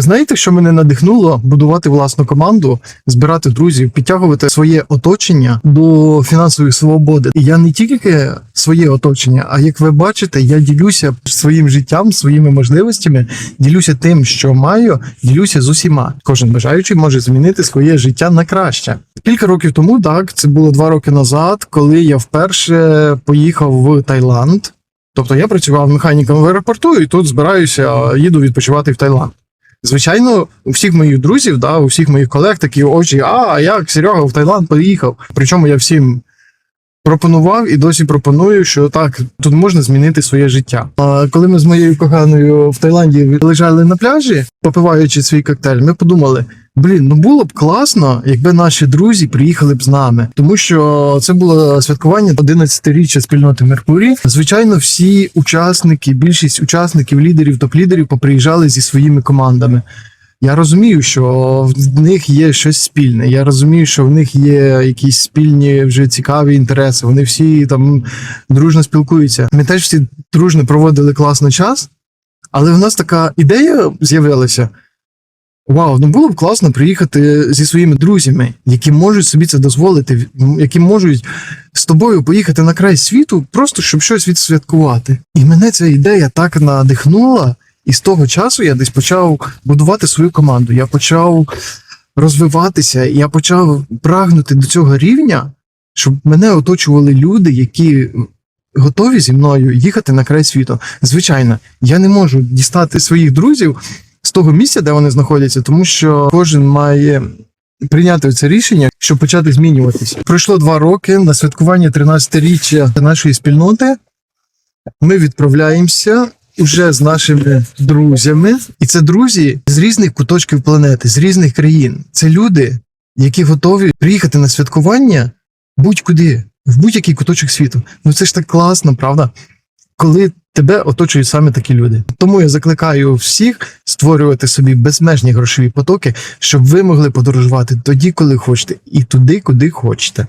Знаєте, що мене надихнуло будувати власну команду, збирати друзів, підтягувати своє оточення до фінансової свободи. І я не тільки своє оточення, а як ви бачите, я ділюся своїм життям, своїми можливостями, ділюся тим, що маю, ділюся з усіма. Кожен бажаючий може змінити своє життя на краще. Кілька років тому, так, це було два роки назад, коли я вперше поїхав в Таїланд. Тобто я працював механіком в аеропорту і тут збираюся, їду відпочивати в Таїланд. Звичайно, у всіх моїх друзів, да, у всіх моїх колег такі очі, а як Серега в Таїланд поїхав. Причому я всім пропонував і досі пропоную, що так, тут можна змінити своє життя. А коли ми з моєю коханою в Таїланді лежали на пляжі, попиваючи свій коктейль, ми подумали. Блін, ну було б класно, якби наші друзі приїхали б з нами, тому що це було святкування 11-річчя спільноти Меркурій. Звичайно, всі учасники, більшість учасників, лідерів, топ-лідерів поприїжджали зі своїми командами. Я розумію, що в них є щось спільне. Я розумію, що в них є якісь спільні вже цікаві інтереси. Вони всі там дружно спілкуються. Ми теж всі дружно проводили класний час, але в нас така ідея з'явилася. Вау, ну було б класно приїхати зі своїми друзями, які можуть собі це дозволити, які можуть з тобою поїхати на край світу, просто щоб щось відсвяткувати. І мене ця ідея так надихнула, і з того часу я десь почав будувати свою команду. Я почав розвиватися, я почав прагнути до цього рівня, щоб мене оточували люди, які готові зі мною їхати на край світу. Звичайно, я не можу дістати своїх друзів з того місця, де вони знаходяться, тому що кожен має прийняти це рішення, щоб почати змінюватися. Пройшло два роки на святкування 13-річчя нашої спільноти. Ми відправляємося уже з нашими друзями, і це друзі з різних куточків планети, з різних країн. Це люди, які готові приїхати на святкування будь-куди, в будь-який куточок світу. Ну це ж так класно, правда? Коли тебе оточують саме такі люди. Тому я закликаю всіх створювати собі безмежні грошові потоки, щоб ви могли подорожувати тоді, коли хочете, і туди, куди хочете.